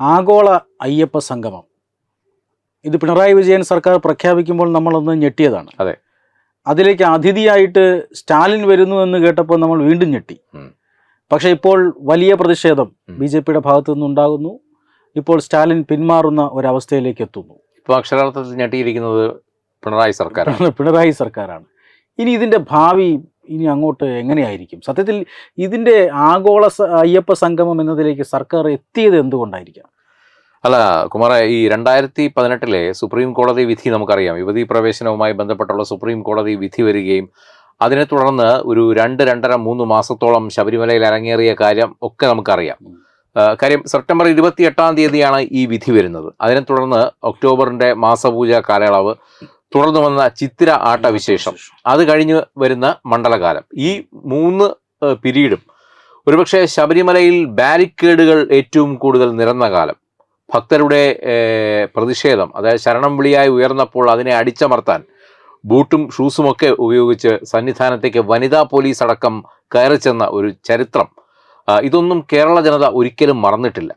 ആഗോള അയ്യപ്പ സംഗമം. ഇത് പിണറായി വിജയൻ സർക്കാർ പ്രഖ്യാപിക്കുമ്പോൾ നമ്മളൊന്ന് ഞെട്ടിയതാണ്. അതെ. അതിലേക്ക് അതിഥിയായിട്ട് സ്റ്റാലിൻ വരുന്നു എന്ന് കേട്ടപ്പോൾ നമ്മൾ വീണ്ടും ഞെട്ടി. പക്ഷെ ഇപ്പോൾ വലിയ പ്രതിഷേധം. ബി ജെ പിയുടെ ഭാഗത്തു നിന്നുണ്ടാകുന്നു ഇപ്പോൾ സ്റ്റാലിൻ പിന്മാറുന്ന ഒരവസ്ഥയിലേക്ക് എത്തുന്നു. ഇപ്പോൾ അക്ഷരാർത്ഥത്തിൽ ഞെട്ടിയിരിക്കുന്നത് പിണറായി സർക്കാരാണ്. പിണറായി സർക്കാരാണ്. ഇനി ഇതിന്റെ ഭാവി ഇനി അങ്ങോട്ട് എങ്ങനെയായിരിക്കും? സത്യത്തിൽ ഇതിന്റെ ആഗോള അയ്യപ്പ സംഗമം എന്നതിലേക്ക് സർക്കാർ എത്തിയത് എന്തുകൊണ്ടായിരിക്കാം? അല്ല കുമാര ഈ രണ്ടായിരത്തി പതിനെട്ടിലെ സുപ്രീം കോടതി വിധി നമുക്കറിയാം. യുവതി പ്രവേശനവുമായി ബന്ധപ്പെട്ടുള്ള സുപ്രീം കോടതി വിധി വരികയും അതിനെ തുടർന്ന് ഒരു രണ്ട് രണ്ടര മൂന്ന് മാസത്തോളം ശബരിമലയിൽ അരങ്ങേറിയ കാര്യം ഒക്കെ നമുക്കറിയാം. കാര്യം സെപ്റ്റംബർ ഇരുപത്തി എട്ടാം തീയതിയാണ് ഈ വിധി വരുന്നത്. അതിനെ തുടർന്ന് ഒക്ടോബറിന്റെ മാസപൂജ കാലയളവ് തുടർന്ന് വന്ന ചിത്തിര ആട്ടവിശേഷം. അത് കഴിഞ്ഞ് വരുന്ന മണ്ഡലകാലം. ഈ മൂന്ന് പിരീഡും ഒരുപക്ഷെ ശബരിമലയിൽ ബാരിക്കേഡുകൾ ഏറ്റവും കൂടുതൽ നിരന്ന കാലം. ഭക്തരുടെ പ്രതിഷേധം അതായത് ശരണം വിളിയായി ഉയർന്നപ്പോൾ അതിനെ അടിച്ചമർത്താൻ ബൂട്ടും ഷൂസുമൊക്കെ ഉപയോഗിച്ച് സന്നിധാനത്തേക്ക് വനിതാ പോലീസ് അടക്കം കയറി ചെന്ന ഒരു ചരിത്രം. ഇതൊന്നും കേരള ജനത ഒരിക്കലും മറന്നിട്ടില്ല.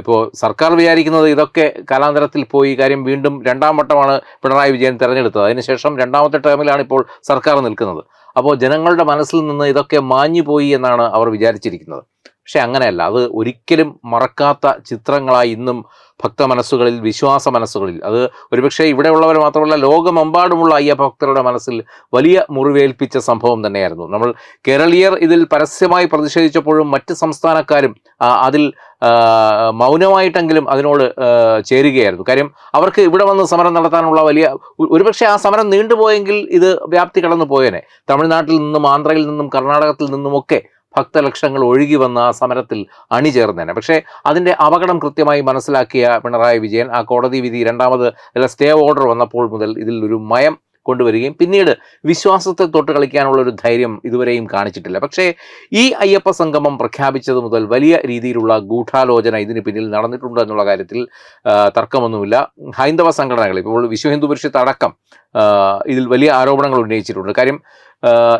ഇപ്പോൾ സർക്കാർ വിചാരിക്കുന്നത് ഇതൊക്കെ കാലാന്തരത്തിൽ പോയി കാര്യം വീണ്ടും രണ്ടാം വട്ടമാണ് പിണറായി വിജയൻ തെരഞ്ഞെടുത്തത്. അതിനുശേഷം രണ്ടാമത്തെ ടേമിലാണ് ഇപ്പോൾ സർക്കാർ നിൽക്കുന്നത്. അപ്പോൾ ജനങ്ങളുടെ മനസ്സിൽ നിന്ന് ഇതൊക്കെ മാഞ്ഞു പോയി എന്നാണ് അവർ വിചാരിച്ചിരിക്കുന്നത്. പക്ഷെ അങ്ങനെയല്ല. അത് ഒരിക്കലും മറക്കാത്ത ചിത്രങ്ങളായി ഇന്നും ഭക്ത മനസ്സുകളിൽ വിശ്വാസ മനസ്സുകളിൽ അത് ഒരുപക്ഷെ ഇവിടെയുള്ളവർ മാത്രമല്ല ലോകമെമ്പാടുമുള്ള അയ്യപ്പ ഭക്തരുടെ മനസ്സിൽ വലിയ മുറിവേൽപ്പിച്ച സംഭവം തന്നെയായിരുന്നു. നമ്മൾ കേരളീയർ ഇതിൽ പരസ്യമായി പ്രതിഷേധിച്ചപ്പോഴും മറ്റ് സംസ്ഥാനക്കാരും അതിൽ മൗനമായിട്ടെങ്കിലും അതിനോട് ചേരുകയായിരുന്നു. കാര്യം അവർക്ക് ഇവിടെ വന്ന് സമരം നടത്താനുള്ള വലിയ ഒരുപക്ഷെ ആ സമരം നീണ്ടുപോയെങ്കിൽ ഇത് വ്യാപ്തി കടന്നു പോയേനെ തമിഴ്നാട്ടിൽ നിന്നും ആന്ധ്രയിൽ നിന്നും കർണാടകത്തിൽ നിന്നുമൊക്കെ ഭക്തലക്ഷങ്ങൾ ഒഴുകി വന്ന ആ സമരത്തിൽ അണിചേർന്നേനെ. പക്ഷേ അതിന്റെ അപകടം കൃത്യമായി മനസ്സിലാക്കിയ പിണറായി വിജയൻ ആ കോടതി വിധി രണ്ടാമത് സ്റ്റേ ഓർഡർ വന്നപ്പോൾ മുതൽ ഇതിൽ ഒരു മയം കൊണ്ടുവരികയും പിന്നീട് വിശ്വാസത്തെ തൊട്ട് കളിക്കാനുള്ള ഒരു ധൈര്യം ഇതുവരെയും കാണിച്ചിട്ടില്ല. പക്ഷേ ഈ അയ്യപ്പ സംഗമം പ്രഖ്യാപിച്ചത് മുതൽ വലിയ രീതിയിലുള്ള ഗൂഢാലോചന ഇതിന് പിന്നിൽ നടന്നിട്ടുണ്ട് എന്നുള്ള കാര്യത്തിൽ തർക്കമൊന്നുമില്ല. ഹൈന്ദവ സംഘടനകൾ ഇപ്പോൾ വിശ്വ ഹിന്ദു പരിഷത്ത് അടക്കം ഇതിൽ വലിയ ആരോപണങ്ങൾ ഉന്നയിച്ചിട്ടുണ്ട്. കാര്യം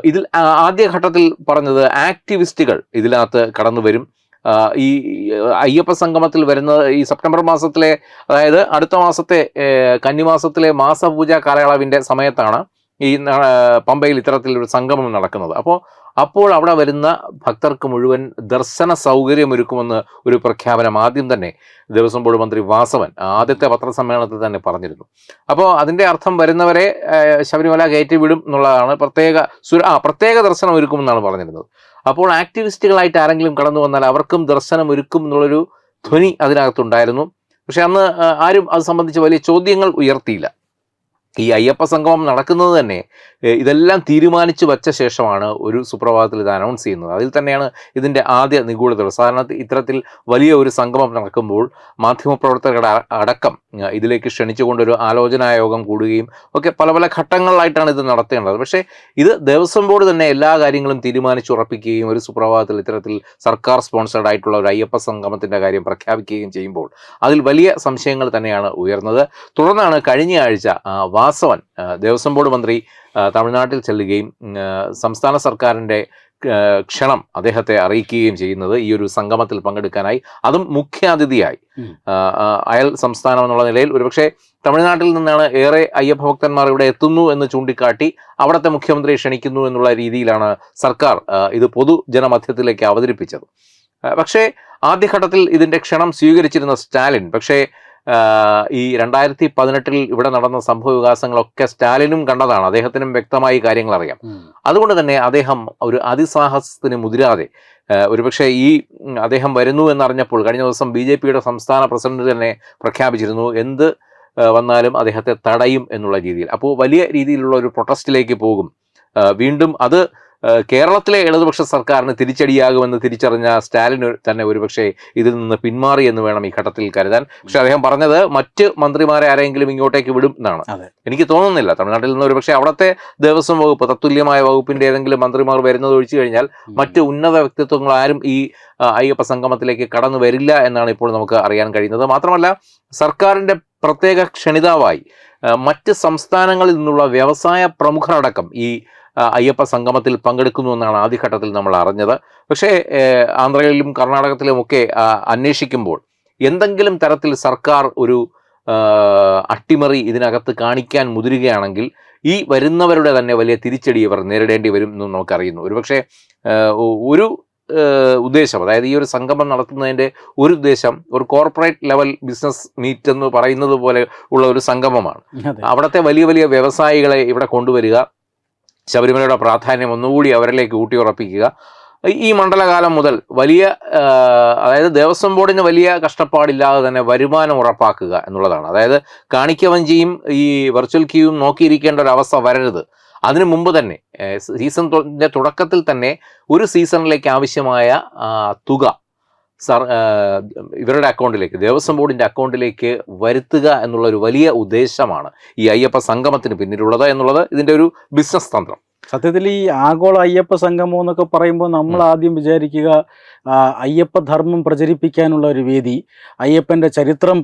ഇതിൽ ആദ്യഘട്ടത്തിൽ പറഞ്ഞത് ആക്ടിവിസ്റ്റുകൾ ഇതിനകത്ത് കടന്നു വരും. ഈ അയ്യപ്പ സംഗമത്തിൽ വരുന്ന ഈ സെപ്റ്റംബർ മാസത്തിലെ അതായത് അടുത്ത മാസത്തെ കന്നിമാസത്തിലെ മാസപൂജ കാലയളവിന്റെ സമയത്താണ് ഈ പമ്പയിൽ ഇത്തരത്തിലൊരു സംഗമം നടക്കുന്നത്. അപ്പോൾ അപ്പോൾ അവിടെ വരുന്ന ഭക്തർക്ക് മുഴുവൻ ദർശന സൗകര്യമൊരുക്കുമെന്ന് ഒരു പ്രഖ്യാപനം ആദ്യം തന്നെ ദേവസ്വം ബോർഡ് മന്ത്രി വാസവൻ ആദ്യത്തെ പത്രസമ്മേളനത്തിൽ തന്നെ പറഞ്ഞിരുന്നു. അപ്പോൾ അതിന്റെ അർത്ഥം വരുന്നവരെ ശബരിമല കയറ്റി വിടും എന്നുള്ളതാണ് പ്രത്യേക സുര ആ പ്രത്യേക ദർശനം ഒരുക്കുമെന്നാണ് പറഞ്ഞിരുന്നത്. അപ്പോൾ ആക്ടിവിസ്റ്റുകളായിട്ട് ആരെങ്കിലും കടന്നു വന്നാൽ അവർക്കും ദർശനം ഒരുക്കും എന്നുള്ളൊരു ധ്വനി അതിനകത്തുണ്ടായിരുന്നു. പക്ഷെ അന്ന് ആരും അത് സംബന്ധിച്ച് വലിയ ചോദ്യങ്ങൾ ഉയർത്തിയില്ല. ഈ അയ്യപ്പ സംഗമം നടക്കുന്നത് തന്നെ ഇതെല്ലാം തീരുമാനിച്ചു വച്ച ശേഷമാണ് ഒരു സുപ്രഭാതത്തിൽ ഇത് അനൗൺസ് ചെയ്യുന്നത്. അതിൽ തന്നെയാണ് ഇതിന്റെ ആദ്യ നിഗൂഢതകൾ. സാധാരണ ഇത്തരത്തിൽ വലിയ ഒരു സംഗമം നടക്കുമ്പോൾ മാധ്യമപ്രവർത്തകരുടെ അടക്കം ഇതിലേക്ക് ക്ഷണിച്ചുകൊണ്ടൊരു ആലോചനാ യോഗം കൂടുകയും ഒക്കെ പല പല ഘട്ടങ്ങളിലായിട്ടാണ് ഇത് നടത്തേണ്ടത്. പക്ഷേ ഇത് ദേവസ്വം ബോർഡ് തന്നെ എല്ലാ കാര്യങ്ങളും തീരുമാനിച്ചുറപ്പിക്കുകയും ഒരു സുപ്രഭാതത്തിൽ ഇത്തരത്തിൽ സർക്കാർ സ്പോൺസേഡ് ആയിട്ടുള്ള ഒരു അയ്യപ്പ സംഗമത്തിന്റെ കാര്യം പ്രഖ്യാപിക്കുകയും ചെയ്യുമ്പോൾ അതിൽ വലിയ സംശയങ്ങൾ തന്നെയാണ് ഉയർന്നത്. തുടർന്നാണ് കഴിഞ്ഞ ആഴ്ച വാസവൻ ദേവസ്വം ബോർഡ് മന്ത്രി തമിഴ്നാട്ടിൽ ചെല്ലുകയും സംസ്ഥാന സർക്കാരിന്റെ ക്ഷണം അദ്ദേഹത്തെ അറിയിക്കുകയും ചെയ്യുന്നത് ഈ ഒരു സംഗമത്തിൽ പങ്കെടുക്കാനായി. അതും മുഖ്യാതിഥിയായി. അയൽ സംസ്ഥാനം എന്നുള്ള നിലയിൽ ഒരുപക്ഷെ തമിഴ്നാട്ടിൽ നിന്നാണ് ഏറെ അയ്യപ്പ ഭക്തന്മാർ ഇവിടെ എത്തുന്നു എന്ന് ചൂണ്ടിക്കാട്ടി അവിടുത്തെ മുഖ്യമന്ത്രി ക്ഷണിക്കുന്നു എന്നുള്ള രീതിയിലാണ് സർക്കാർ ഇത് പൊതുജനമധ്യത്തിലേക്ക് അവതരിപ്പിച്ചത്. പക്ഷേ ആദ്യഘട്ടത്തിൽ ഇതിന്റെ ക്ഷണം സ്വീകരിച്ചിരുന്ന സ്റ്റാലിൻ പക്ഷേ ഈ രണ്ടായിരത്തി പതിനെട്ടിൽ ഇവിടെ നടന്ന സംഭവ വികാസങ്ങളൊക്കെ സ്റ്റാലിനും കണ്ടതാണ്. അദ്ദേഹത്തിനും വ്യക്തമായി കാര്യങ്ങൾ അറിയാം അതുകൊണ്ട് തന്നെ അദ്ദേഹം ഒരു അതിസാഹസത്തിന് മുതിരാതെ ഒരുപക്ഷെ ഈ അദ്ദേഹം വരുന്നു എന്നറിഞ്ഞപ്പോൾ കഴിഞ്ഞ ദിവസം ബി ജെ പിയുടെ സംസ്ഥാന പ്രസിഡന്റ് തന്നെ പ്രഖ്യാപിച്ചിരുന്നു എന്ത് വന്നാലും അദ്ദേഹത്തെ തടയും എന്നുള്ള രീതിയിൽ. അപ്പോൾ വലിയ രീതിയിലുള്ള ഒരു പ്രൊട്ടസ്റ്റിലേക്ക് പോകും. വീണ്ടും അത് കേരളത്തിലെ ഇടതുപക്ഷ സർക്കാരിന് തിരിച്ചടിയാകുമെന്ന് തിരിച്ചറിഞ്ഞ സ്റ്റാലിൻ തന്നെ ഒരുപക്ഷെ ഇതിൽ നിന്ന് പിന്മാറി എന്ന് വേണം ഈ ഘട്ടത്തിൽ കരുതാൻ. പക്ഷെ അദ്ദേഹം പറഞ്ഞത് മറ്റ് മന്ത്രിമാരെ ആരെങ്കിലും ഇങ്ങോട്ടേക്ക് വിടും എന്നാണ്. എനിക്ക് തോന്നുന്നില്ല. തമിഴ്നാട്ടിൽ നിന്ന് ഒരുപക്ഷെ അവിടുത്തെ ദേവസ്വം വകുപ്പ് തത്തുല്യമായ വകുപ്പിന്റെ ഏതെങ്കിലും മന്ത്രിമാർ വരുന്നത് ഒഴിച്ചു കഴിഞ്ഞാൽ. മറ്റ് ഉന്നത വ്യക്തിത്വങ്ങൾ ആരും ഈ അയ്യപ്പ സംഗമത്തിലേക്ക് കടന്നു വരില്ല എന്നാണ് ഇപ്പോൾ നമുക്ക് അറിയാൻ കഴിയുന്നത്. മാത്രമല്ല സർക്കാരിന്റെ പ്രത്യേക ക്ഷണിതാവായി മറ്റ് സംസ്ഥാനങ്ങളിൽ നിന്നുള്ള വ്യവസായ പ്രമുഖരടക്കം ഈ അയ്യപ്പ സംഗമത്തിൽ പങ്കെടുക്കുന്നു എന്നാണ് ആദ്യഘട്ടത്തിൽ നമ്മൾ അറിഞ്ഞത്. പക്ഷേ ആന്ധ്രയിലും കർണാടകത്തിലുമൊക്കെ ഒക്കെ അന്വേഷിക്കുമ്പോൾ എന്തെങ്കിലും തരത്തിൽ സർക്കാർ ഒരു അട്ടിമറി ഇതിനകത്ത് കാണിക്കാൻ മുതിരുകയാണെങ്കിൽ ഈ വരുന്നവരുടെ തന്നെ വലിയ തിരിച്ചടി ഇവർ നേരിടേണ്ടി വരും എന്ന് നമുക്കറിയുന്നു. ഒരുപക്ഷെ ഒരു ഉദ്ദേശം അതായത് ഈ ഒരു സംഗമം നടത്തുന്നതിന്റെ ഒരു ഉദ്ദേശം ഒരു കോർപ്പറേറ്റ് ലെവൽ ബിസിനസ് മീറ്റ് എന്ന് പറയുന്നത് പോലെ ഉള്ള ഒരു സംഗമമാണ്. അവിടുത്തെ വലിയ വലിയ വ്യവസായികളെ ഇവിടെ കൊണ്ടുവരിക ശബരിമലയുടെ പ്രാധാന്യം ഒന്നുകൂടി അവരിലേക്ക് ഊട്ടിയുറപ്പിക്കുക. ഈ- മണ്ഡലകാലം മുതൽ വലിയ അതായത് ദേവസ്വം ബോർഡിന് വലിയ കഷ്ടപ്പാടില്ലാതെ തന്നെ വരുമാനം ഉറപ്പാക്കുക എന്നുള്ളതാണ്. അതായത് കാണിക്കവഞ്ചിയും ഈ വെർച്വൽ ക്യൂവും നോക്കിയിരിക്കേണ്ട ഒരു അവസ്ഥ വരരുത്. അതിനു മുമ്പ് തന്നെ സീസൺ തുടക്കത്തിൽ തന്നെ ഒരു സീസണിലേക്ക് ആവശ്യമായ തുക സർ ഇവരുടെ അക്കൗണ്ടിലേക്ക് ദേവസ്വം ബോർഡിന്റെ അക്കൗണ്ടിലേക്ക് വരുത്തുക എന്നുള്ള ഒരു വലിയ ഉദ്ദേശമാണ് ഈ അയ്യപ്പ സംഗമത്തിന് പിന്നിലുള്ളത് എന്നുള്ളത് ഇതിന്റെ ഒരു ബിസിനസ് തന്ത്രം. സത്യത്തിൽ ഈ ആഗോള അയ്യപ്പ സംഗമം എന്നൊക്കെ പറയുമ്പോൾ നമ്മൾ ആദ്യം വിചാരിക്കുക അയ്യപ്പ ധർമ്മം പ്രചരിപ്പിക്കാനുള്ള ഒരു വേദി അയ്യപ്പന്റെ ചരിത്രം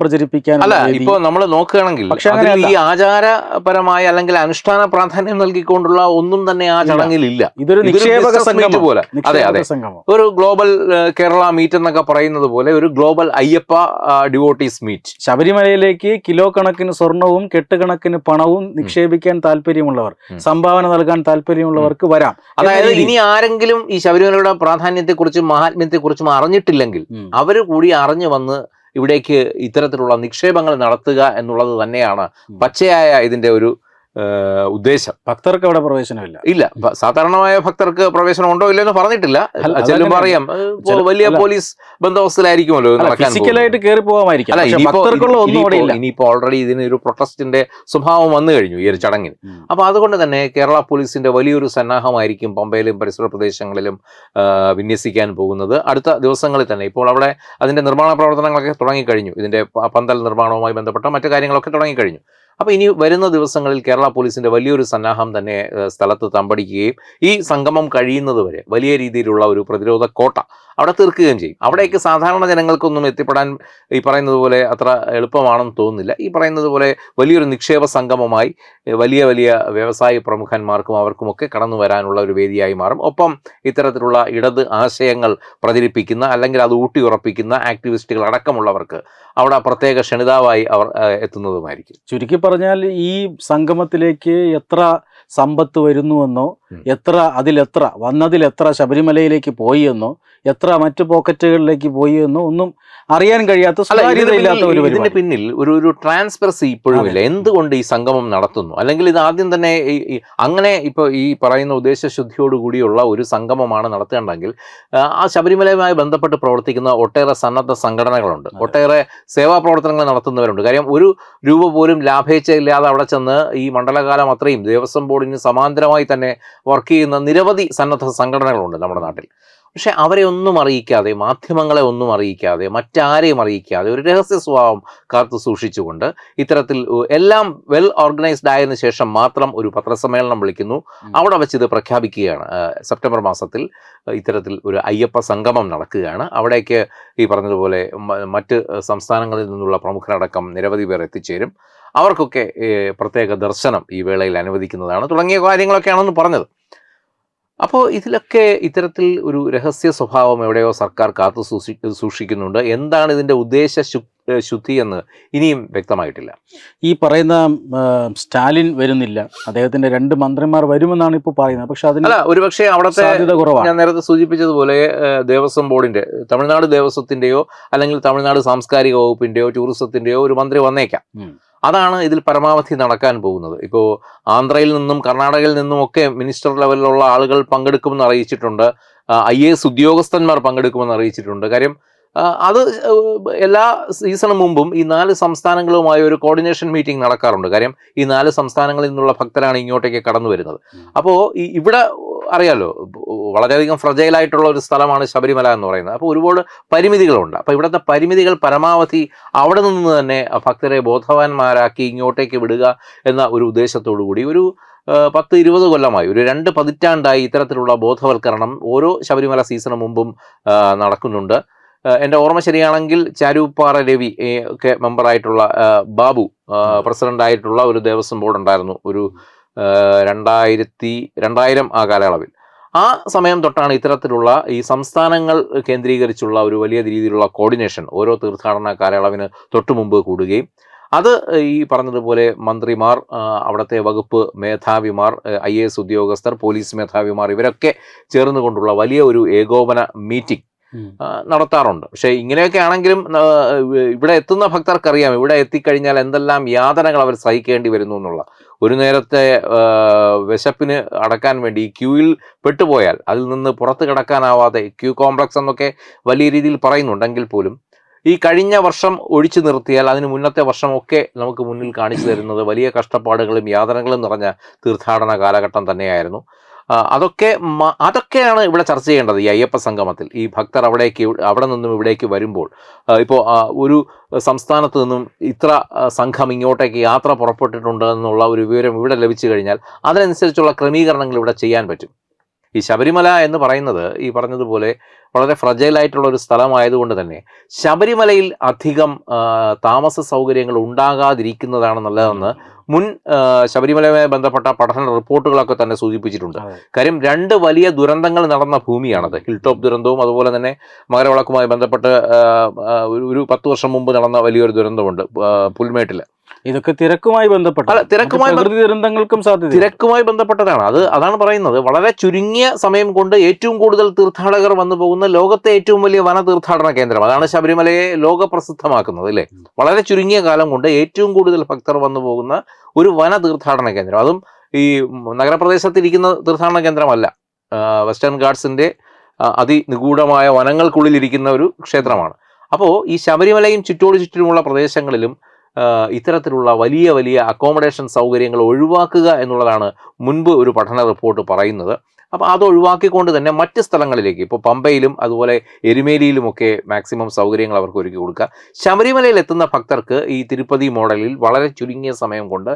അല്ല ഇപ്പോൾ നമ്മൾ നോക്കുകയാണെങ്കിൽ പക്ഷെ ഈ ആചാരപരമായ അല്ലെങ്കിൽ അനുഷ്ഠാന പ്രാധാന്യം നൽകിക്കൊണ്ടുള്ള ഒന്നും തന്നെ ആ. ചടങ്ങിൽ ഇല്ല ഇതൊരു നിക്ഷേപക സംഗമം. പോലെ. അതെ അതെ. ഒരു ഗ്ലോബൽ കേരള മീറ്റ് എന്നൊക്കെ പറയുന്നത് പോലെ ഒരു ഗ്ലോബൽ അയ്യപ്പ ഡിവോട്ടീസ് മീറ്റ് ശബരിമലയിലേക്ക് കിലോ കണക്കിന് സ്വർണവും കെട്ടുകണക്കിന് പണവും നിക്ഷേപിക്കാൻ താല്പര്യമുള്ളവർ സംഭാവന നൽകാൻ താല്പര്യമുള്ളവർക്ക് വരാം. അതായത് ഇനി ആരെങ്കിലും ഈ ശബരിമലയുടെ പ്രാധാന്യത്തെക്കുറിച്ചും മഹാത്മ്യത്തെക്കുറിച്ചും അറിഞ്ഞിട്ടില്ലെങ്കിൽ. അവർ കൂടി അറിഞ്ഞു വന്ന് ഇവിടേക്ക് ഇത്തരത്തിലുള്ള നിക്ഷേപങ്ങൾ നടത്തുക എന്നുള്ളത് തന്നെയാണ് പച്ചയായ ഇതിന്റെ ഒരു ഉദ്ദേശം. ഭക്തർക്ക് അവിടെ പ്രവേശനമില്ല. ഇല്ല. സാധാരണമായ ഭക്തർക്ക് പ്രവേശനം ഉണ്ടോ ഇല്ലെന്ന് പറഞ്ഞിട്ടില്ല. ചെല്ലും ചെല്ലുമ്പോൾ അറിയാം. ചില- വലിയ പോലീസ് നടക്കാൻ ഫിസിക്കലായിട്ട്. കയറി പോകാമായിരിക്കും. ഇനിയിപ്പോ ഓൾറെഡി ഇതിനൊരു ഒരു പ്രൊട്ടസ്റ്റിന്റെ സ്വഭാവം വന്നു കഴിഞ്ഞു ഈ ഒരു ചടങ്ങിന്. അപ്പൊ അതുകൊണ്ട് തന്നെ കേരള പോലീസിന്റെ വലിയൊരു സന്നാഹമായിരിക്കും പമ്പയിലും പരിസര പ്രദേശങ്ങളിലും വിന്യസിക്കാൻ പോകുന്നത്. അടുത്ത ദിവസങ്ങളിൽ തന്നെ. ഇപ്പോൾ അവിടെ അതിന്റെ നിർമ്മാണ പ്രവർത്തനങ്ങളൊക്കെ തുടങ്ങിക്കഴിഞ്ഞു. ഇതിന്റെ പന്തൽ നിർമ്മാണവുമായി ബന്ധപ്പെട്ട മറ്റു കാര്യങ്ങളൊക്കെ തുടങ്ങിക്കഴിഞ്ഞു. അപ്പൊ ഇനി വരുന്ന ദിവസങ്ങളിൽ കേരള പോലീസിന്റെ വലിയൊരു സന്നാഹം തന്നെ സ്ഥലത്ത് തമ്പടിക്കുകയും ഈ സംഗമം കഴിയുന്നത് വരെ വലിയ രീതിയിലുള്ള ഒരു പ്രതിരോധ കോട്ട അവിടെ തീർക്കുകയും ചെയ്യും. അവിടേക്ക് സാധാരണ ജനങ്ങൾക്കൊന്നും എത്തിപ്പെടാൻ ഈ പറയുന്നത് പോലെ അത്ര എളുപ്പമാണെന്ന് തോന്നുന്നില്ല. ഈ പറയുന്നത് പോലെ വലിയൊരു നിക്ഷേപ സംഗമമായി വലിയ വലിയ വ്യവസായ പ്രമുഖന്മാർക്കും അവർക്കുമൊക്കെ കടന്നു വരാനുള്ള ഒരു വേദിയായി മാറും. ഒപ്പം ഇത്തരത്തിലുള്ള ഇടത് ആശയങ്ങൾ പ്രചരിപ്പിക്കുന്ന അല്ലെങ്കിൽ അത് ഊട്ടിയുറപ്പിക്കുന്ന ആക്ടിവിസ്റ്റുകൾ അടക്കമുള്ളവർക്ക് അവിടെ പ്രത്യേക ക്ഷണിതാവായി അവർ എത്തുന്നതുമായിരിക്കും. ചുരുക്കി പറഞ്ഞാൽ ഈ സംഗമത്തിലേക്ക് എത്ര സമ്പത്ത് വരുന്നുവെന്നോ. എത്ര അതിലെത്ര വന്നതിൽ എത്ര ശബരിമലയിലേക്ക് പോയി എന്നോ എത്ര മറ്റു പോക്കറ്റുകളിലേക്ക് പോയി എന്നോ ഒന്നും അറിയാൻ കഴിയാത്ത ഒരു പിന്നിൽ- ഇതിന് പിന്നിൽ ഒരു ഒരു ട്രാൻസ്പെറസി ഇപ്പോഴും ഇല്ല. എന്തുകൊണ്ട് ഈ സംഗമം നടത്തുന്നു? അല്ലെങ്കിൽ ഇത് ആദ്യം തന്നെ അങ്ങനെ ഇപ്പൊ ഈ പറയുന്ന ഉദ്ദേശശുദ്ധിയോടുകൂടിയുള്ള ഒരു സംഗമമാണ് നടത്തേണ്ടെങ്കിൽ ആ, ശബരിമലയുമായി ബന്ധപ്പെട്ട് പ്രവർത്തിക്കുന്ന ഒട്ടേറെ സന്നദ്ധ സംഘടനകളുണ്ട്. ഒട്ടേറെ സേവാ പ്രവർത്തനങ്ങൾ നടത്തുന്നവരുണ്ട്. കാര്യം ഒരു രൂപ പോലും ലാഭേച്ഛ ഇല്ലാതെ അവിടെ ചെന്ന് ഈ മണ്ഡലകാലം അത്രയും ദേവസ്വം ബോർഡിന് സമാന്തരമായി തന്നെ വർക്ക് ചെയ്യുന്ന നിരവധി സന്നദ്ധ സംഘടനകളുണ്ട് നമ്മുടെ നാട്ടിൽ. പക്ഷെ അവരെ ഒന്നും അറിയിക്കാതെ മാധ്യമങ്ങളെ ഒന്നും അറിയിക്കാതെ മറ്റാരെയും അറിയിക്കാതെ ഒരു രഹസ്യ സ്വഭാവം കാത്തു സൂക്ഷിച്ചുകൊണ്ട് ഇത്തരത്തിൽ എല്ലാം വെൽ ഓർഗനൈസ്ഡ് ആയതിനു ശേഷം മാത്രം ഒരു പത്രസമ്മേളനം വിളിക്കുന്നു. അവിടെ വെച്ച് ഇത് പ്രഖ്യാപിക്കുകയാണ്. സെപ്റ്റംബർ മാസത്തിൽ ഇത്തരത്തിൽ ഒരു അയ്യപ്പ സംഗമം നടക്കുകയാണ്. അവിടേക്ക് ഈ പറഞ്ഞതുപോലെ മറ്റ് സംസ്ഥാനങ്ങളിൽ നിന്നുള്ള പ്രമുഖരടക്കം നിരവധി പേർ എത്തിച്ചേരും. അവർക്കൊക്കെ പ്രത്യേക ദർശനം ഈ വേളയിൽ അനുവദിക്കുന്നതാണ് തുടങ്ങിയ കാര്യങ്ങളൊക്കെയാണെന്ന് പറഞ്ഞത്. അപ്പോൾ ഇതിലൊക്കെ ഇത്തരത്തിൽ ഒരു രഹസ്യ സ്വഭാവം എവിടെയോ സർക്കാർ കാത്തു സൂക്ഷി സൂക്ഷിക്കുന്നുണ്ട്. എന്താണ് ഇതിന്റെ ഉദ്ദേശ ശുദ്ധി എന്ന് ഇനിയും വ്യക്തമായിട്ടില്ല. ഈ പറയുന്ന സ്റ്റാലിൻ വരുന്നില്ല. അദ്ദേഹത്തിന്റെ രണ്ട് മന്ത്രിമാർ വരുമെന്നാണ് ഇപ്പോൾ പറയുന്നത്. പക്ഷെ അതിന് അല്ല ഒരുപക്ഷെ അവിടുത്തെ സാധ്യത കുറവാണ്. ഞാൻ നേരത്തെ സൂചിപ്പിച്ചതുപോലെ ദേവസ്വം ബോർഡിന്റെ തമിഴ്നാട് ദേവസ്വത്തിന്റെയോ അല്ലെങ്കിൽ തമിഴ്നാട് സാംസ്കാരിക വകുപ്പിന്റെയോ ടൂറിസത്തിന്റെയോ ഒരു മന്ത്രി വന്നേക്കാം. അതാണ് ഇതിൽ പരമാവധി നടക്കാൻ പോകുന്നത്. ഇപ്പോൾ ആന്ധ്രയിൽ നിന്നും കർണാടകയിൽ നിന്നും ഒക്കെ മിനിസ്റ്റർ ലെവലിലുള്ള ആളുകൾ പങ്കെടുക്കുമെന്ന് അറിയിച്ചിട്ടുണ്ട്. ഐ എ എസ് ഉദ്യോഗസ്ഥന്മാർ പങ്കെടുക്കുമെന്ന് അറിയിച്ചിട്ടുണ്ട്. കാര്യം അത് എല്ലാ സീസണും മുമ്പും ഈ നാല് സംസ്ഥാനങ്ങളുമായി ഒരു കോർഡിനേഷൻ മീറ്റിംഗ് നടക്കാറുണ്ട്. കാര്യം ഈ നാല് സംസ്ഥാനങ്ങളിൽ നിന്നുള്ള ഭക്തരാണ് ഇങ്ങോട്ടേക്ക് കടന്നു വരുന്നത് അപ്പോൾ ഇവിടെ അറിയാലോ വളരെയധികം ഫ്രജൈലായിട്ടുള്ള ഒരു സ്ഥലമാണ് ശബരിമല എന്ന് പറയുന്നത്. അപ്പോൾ ഒരുപാട് പരിമിതികളുണ്ട്. അപ്പോൾ ഇവിടുത്തെ പരിമിതികൾ പരമാവധി അവിടെ നിന്ന് തന്നെ ഭക്തരെ ബോധവാന്മാരാക്കി ഇങ്ങോട്ടേക്ക് വിടുക എന്ന ഒരു ഉദ്ദേശത്തോടു കൂടി ഒരു പത്ത് ഇരുപത് കൊല്ലമായി ഒരു രണ്ട് പതിറ്റാണ്ടായി ഇത്തരത്തിലുള്ള ബോധവൽക്കരണം ഓരോ ശബരിമല സീസണ് മുമ്പും നടക്കുന്നുണ്ട്. എന്റെ ഓർമ്മ ശരിയാണെങ്കിൽ ചാരൂപ്പാറ രവി ഒക്കെ മെമ്പറായിട്ടുള്ള ബാബു പ്രസിഡന്റായിട്ടുള്ള ഒരു ദേവസ്വം ബോർഡ് ഉണ്ടായിരുന്നു ഒരു രണ്ടായിരത്തി രണ്ടായിരം ആ കാലയളവിൽ. ആ സമയം തൊട്ടാണ് ഇത്തരത്തിലുള്ള ഈ സംസ്ഥാനങ്ങൾ കേന്ദ്രീകരിച്ചുള്ള ഒരു വലിയ രീതിയിലുള്ള കോർഡിനേഷൻ ഓരോ തീർത്ഥാടന കാലയളവിന് തൊട്ടു മുമ്പ് കൂടുകയും അത് ഈ പറഞ്ഞതുപോലെ മന്ത്രിമാർ അവിടുത്തെ വകുപ്പ് മേധാവിമാർ ഐ ഉദ്യോഗസ്ഥർ പോലീസ് മേധാവിമാർ ഇവരൊക്കെ ചേർന്നുകൊണ്ടുള്ള വലിയ ഒരു ഏകോപന മീറ്റിംഗ് നടത്താറുണ്ട്. പക്ഷേ ഇങ്ങനെയൊക്കെ ആണെങ്കിലും ഇവിടെ എത്തുന്ന ഭക്തർക്കറിയാം ഇവിടെ എത്തിക്കഴിഞ്ഞാൽ എന്തെല്ലാം യാതനകൾ അവർ സഹിക്കേണ്ടി വരുന്നു എന്നുള്ള. ഒരു നേരത്തെ വിശപ്പിന് അടക്കാൻ വേണ്ടി ക്യൂയിൽ പെട്ടുപോയാൽ അതിൽ നിന്ന് പുറത്ത് കിടക്കാനാവാതെ ക്യൂ കോംപ്ലക്സ് എന്നൊക്കെ വലിയ രീതിയിൽ പറയുന്നുണ്ടെങ്കിൽ പോലും ഈ കഴിഞ്ഞ വർഷം ഒഴിച്ചു നിർത്തിയാൽ അതിന് മുന്നത്തെ വർഷമൊക്കെ നമുക്ക് മുന്നിൽ കാണിച്ചു തരുന്നത് വലിയ കഷ്ടപ്പാടുകളും യാതനകളും നിറഞ്ഞ തീർത്ഥാടന കാലഘട്ടം തന്നെയായിരുന്നു. അതൊക്കെ അതൊക്കെയാണ് ഇവിടെ ചർച്ച ചെയ്യേണ്ടത് ഈ അയ്യപ്പ സംഗമത്തിൽ. ഈ ഭക്തർ അവിടേക്ക് അവിടെ നിന്നും ഇവിടേക്ക് വരുമ്പോൾ ഇപ്പോൾ ഒരു സംസ്ഥാനത്ത് നിന്നും ഇത്ര സംഘം ഇങ്ങോട്ടേക്ക് യാത്ര പുറപ്പെട്ടിട്ടുണ്ട് എന്നുള്ള ഒരു വിവരം ഇവിടെ ലഭിച്ചു കഴിഞ്ഞാൽ അതിനനുസരിച്ചുള്ള ക്രമീകരണങ്ങൾ ഇവിടെ ചെയ്യാൻ പറ്റും. ഈ ശബരിമല എന്ന് പറയുന്നത് ഈ പറഞ്ഞതുപോലെ വളരെ ഫ്രജൈലായിട്ടുള്ള ഒരു സ്ഥലമായതുകൊണ്ട് തന്നെ ശബരിമലയിൽ അധികം താമസ സൗകര്യങ്ങൾ ഉണ്ടാകാതിരിക്കുന്നതാണ് നല്ലതെന്ന് മുൻ ശബരിമലയുമായി ബന്ധപ്പെട്ട പഠന റിപ്പോർട്ടുകളൊക്കെ തന്നെ സൂചിപ്പിച്ചിട്ടുണ്ട്. കാര്യം രണ്ട് വലിയ ദുരന്തങ്ങൾ നടന്ന ഭൂമിയാണത്. ഹിൽ ടോപ്പ് ദുരന്തവും അതുപോലെ തന്നെ മകരവിളക്കുമായി ബന്ധപ്പെട്ട് ഒരു പത്ത് വർഷം മുമ്പ് നടന്ന വലിയൊരു ദുരന്തമുണ്ട് പുൽമേട്ടിൽ ഇതൊക്കെ തിരക്കുമായി ബന്ധപ്പെട്ട തിരക്കുമായി പ്രകൃതി ദുരന്തങ്ങൾക്കും സാധ്യത തിരക്കുമായി ബന്ധപ്പെട്ടതാണ്. അത് അതാണ് പറയുന്നത്. വളരെ ചുരുങ്ങിയ സമയം കൊണ്ട് ഏറ്റവും കൂടുതൽ തീർത്ഥാടകർ വന്നു പോകുന്ന ലോകത്തെ ഏറ്റവും വലിയ വന തീർത്ഥാടന കേന്ദ്രം. അതാണ് ശബരിമലയെ ലോകപ്രസിദ്ധമാക്കുന്നത് അല്ലേ? വളരെ ചുരുങ്ങിയ കാലം കൊണ്ട് ഏറ്റവും കൂടുതൽ ഭക്തർ വന്നു പോകുന്ന ഒരു വന തീർത്ഥാടന കേന്ദ്രം. അതും ഈ നഗരപ്രദേശത്തിരിക്കുന്ന തീർത്ഥാടന കേന്ദ്രമല്ല. വെസ്റ്റേൺ ഗാർഡ്സിന്റെ അതി അതിനിഗൂഢമായ വനങ്ങൾക്കുള്ളിലിരിക്കുന്ന ഒരു ക്ഷേത്രമാണ്. അപ്പോൾ ഈ ശബരിമലയും ചുറ്റോട് ചുറ്റിലുമുള്ള പ്രദേശങ്ങളിലും ഇത്തരത്തിലുള്ള വലിയ വലിയ അക്കോമഡേഷൻ സൗകര്യങ്ങൾ ഒഴിവാക്കുക എന്നുള്ളതാണ് മുൻപ് ഒരു പഠന റിപ്പോർട്ട് പറയുന്നത്. അപ്പോൾ അത് ഒഴിവാക്കിക്കൊണ്ട് തന്നെ മറ്റ് സ്ഥലങ്ങളിലേക്ക് ഇപ്പോൾ പമ്പയിലും അതുപോലെ എരുമേലിയിലുമൊക്കെ മാക്സിമം സൗകര്യങ്ങൾ അവർക്ക് ഒരുക്കി കൊടുക്കുക. ശബരിമലയിൽ എത്തുന്ന ഭക്തർക്ക് ഈ തിരുപ്പതി മോഡലിൽ വളരെ ചുരുങ്ങിയ സമയം കൊണ്ട്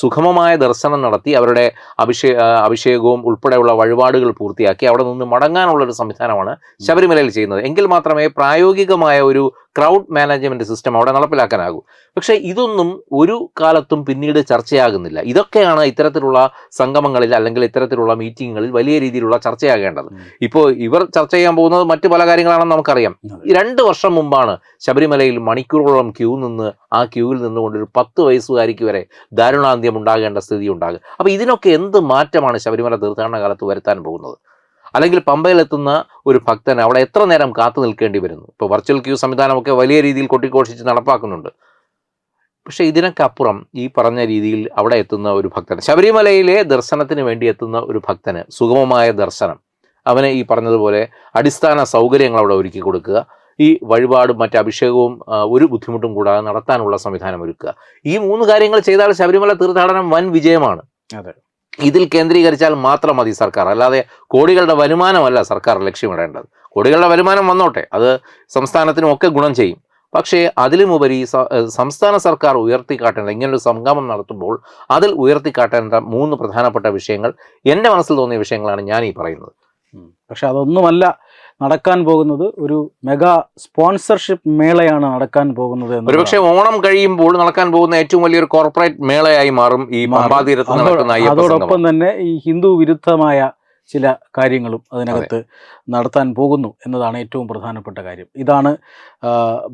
സുഗമമായ ദർശനം നടത്തി അവരുടെ അഭിഷേ അഭിഷേകവും ഉൾപ്പെടെയുള്ള വഴിപാടുകൾ പൂർത്തിയാക്കി അവിടെ നിന്ന് മടങ്ങാനുള്ള ഒരു സംവിധാനമാണ് ശബരിമലയിൽ ചെയ്യുന്നത്. എങ്കിൽ മാത്രമേ പ്രായോഗികമായ ഒരു ക്രൗഡ് മാനേജ്മെന്റ് സിസ്റ്റം അവിടെ നടപ്പിലാക്കാനാകും. പക്ഷേ ഇതൊന്നും ഒരു കാലത്തും പിന്നീട് ചർച്ചയാകുന്നില്ല. ഇതൊക്കെയാണ് ഇത്തരത്തിലുള്ള സംഗമങ്ങളിൽ അല്ലെങ്കിൽ ഇത്തരത്തിലുള്ള മീറ്റിങ്ങുകളിൽ വലിയ രീതിയിലുള്ള ചർച്ചയാകേണ്ടത്. ഇപ്പോൾ ഇവർ ചർച്ച ചെയ്യാൻ പോകുന്നത് മറ്റു പല കാര്യങ്ങളാണെന്ന് നമുക്കറിയാം. രണ്ട് വർഷം മുമ്പാണ് ശബരിമലയിൽ മണിക്കൂറോളം ക്യൂ നിന്ന് ആ ക്യൂവിൽ നിന്നുകൊണ്ട് ഒരു പത്ത് വയസ്സുകാരിക്ക് വരെ ദാരുണാന്ത്യം ഉണ്ടാകേണ്ട സ്ഥിതി ഉണ്ടാകും. അപ്പോൾ ഇതിനൊക്കെ എന്ത് മാറ്റമാണ് ശബരിമല തീർത്ഥാടന കാലത്ത് വരുത്താൻ പോകുന്നത്? അല്ലെങ്കിൽ പമ്പയിലെത്തുന്ന ഒരു ഭക്തൻ അവിടെ എത്ര നേരം കാത്തു നിൽക്കേണ്ടി വരുന്നു? ഇപ്പോൾ വെർച്വൽ ക്യൂ സംവിധാനമൊക്കെ വലിയ രീതിയിൽ കൊട്ടിഘോഷിച്ച് നടപ്പാക്കുന്നുണ്ട്. പക്ഷേ ഇതിനൊക്കെ അപ്പുറം ഈ പറഞ്ഞ രീതിയിൽ അവിടെ എത്തുന്ന ഒരു ഭക്തൻ ശബരിമലയിലെ ദർശനത്തിന് വേണ്ടി എത്തുന്ന ഒരു ഭക്തന് സുഗമമായ ദർശനം. അവന് ഈ പറഞ്ഞതുപോലെ അടിസ്ഥാന സൗകര്യങ്ങൾ അവിടെ ഒരുക്കി കൊടുക്കുക. ഈ വഴിപാടും മറ്റ് അഭിഷേകവും ഒരു ബുദ്ധിമുട്ടും കൂടാതെ നടത്താനുള്ള സംവിധാനം ഒരുക്കുക. ഈ മൂന്ന് കാര്യങ്ങൾ ചെയ്താൽ ശബരിമല തീർത്ഥാടനം വൻ വിജയമാണ്. അതെ. ഇതിൽ കേന്ദ്രീകരിച്ചാൽ മാത്രം മതി സർക്കാർ. അല്ലാതെ കോടികളുടെ വരുമാനമല്ല സർക്കാർ ലക്ഷ്യമിടേണ്ടത്. കോടികളുടെ വരുമാനം വന്നോട്ടെ. അത് സംസ്ഥാനത്തിനും ഒക്കെ ഗുണം ചെയ്യും. പക്ഷേ അതിലുമുപരി സംസ്ഥാന സർക്കാർ ഉയർത്തിക്കാട്ടേണ്ട ഇങ്ങനൊരു സംഗമം നടത്തുമ്പോൾ അതിൽ ഉയർത്തിക്കാട്ടേണ്ട മൂന്ന് പ്രധാനപ്പെട്ട വിഷയങ്ങൾ എന്റെ മനസ്സിൽ തോന്നിയ വിഷയങ്ങളാണ് ഞാൻ ഈ പറയുന്നത്. പക്ഷെ അതൊന്നുമല്ല. നടക്കാൻ പോകുന്നത് ഒരു മെഗാ സ്പോൺസർഷിപ്പ് മേളയാണ് നടക്കാൻ പോകുന്നത്. ഒരുപക്ഷെ ഓണം കഴിയുമ്പോൾ നടക്കാൻ പോകുന്ന ഏറ്റവും വലിയൊരു കോർപ്പറേറ്റ് മേളയായി മാറും ഈ. പമ്പാതീരത്ത് നടക്കുന്ന അതോടൊപ്പം തന്നെ ഈ ഹിന്ദു വിരുദ്ധമായ ചില കാര്യങ്ങളും അതിനകത്ത് നടത്താൻ പോകുന്നു എന്നതാണ് ഏറ്റവും പ്രധാനപ്പെട്ട കാര്യം ഇതാണ്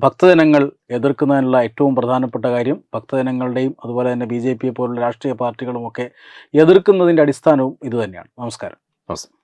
ഭക്തജനങ്ങൾ എതിർക്കുന്നതിനുള്ള ഏറ്റവും പ്രധാനപ്പെട്ട കാര്യം ഭക്തജനങ്ങളുടെയും അതുപോലെ തന്നെ ബി ജെ പിയെ പോലുള്ള രാഷ്ട്രീയ പാർട്ടികളുമൊക്കെ എതിർക്കുന്നതിന്റെ അടിസ്ഥാനവും ഇതുതന്നെയാണ് നമസ്കാരം നമസ്കാരം.